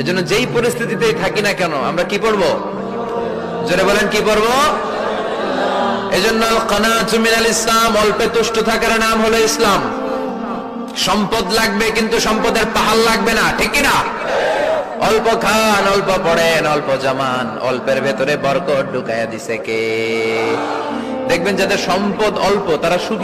এজন্য যেই পরিস্থিতিতেই থাকি না কেন, আমরা কি পড়ব? জোরে বলেন, কি পড়ব? এজন্য কানাতু মিনাল ইসলাম, অল্পে তুষ্ট থাকার নাম হলো ইসলাম। সম্পদ লাগবে কিন্তু সম্পদের পাহাড় লাগবে না, ঠিক না অল্প খান, অল্প পড়েন, অল্প জামান, অল্পের ভেতরে বরকত ঢুকাইয়া দিছে কে? দেখবেন যাদের সম্পদ অল্প, তারা সুখী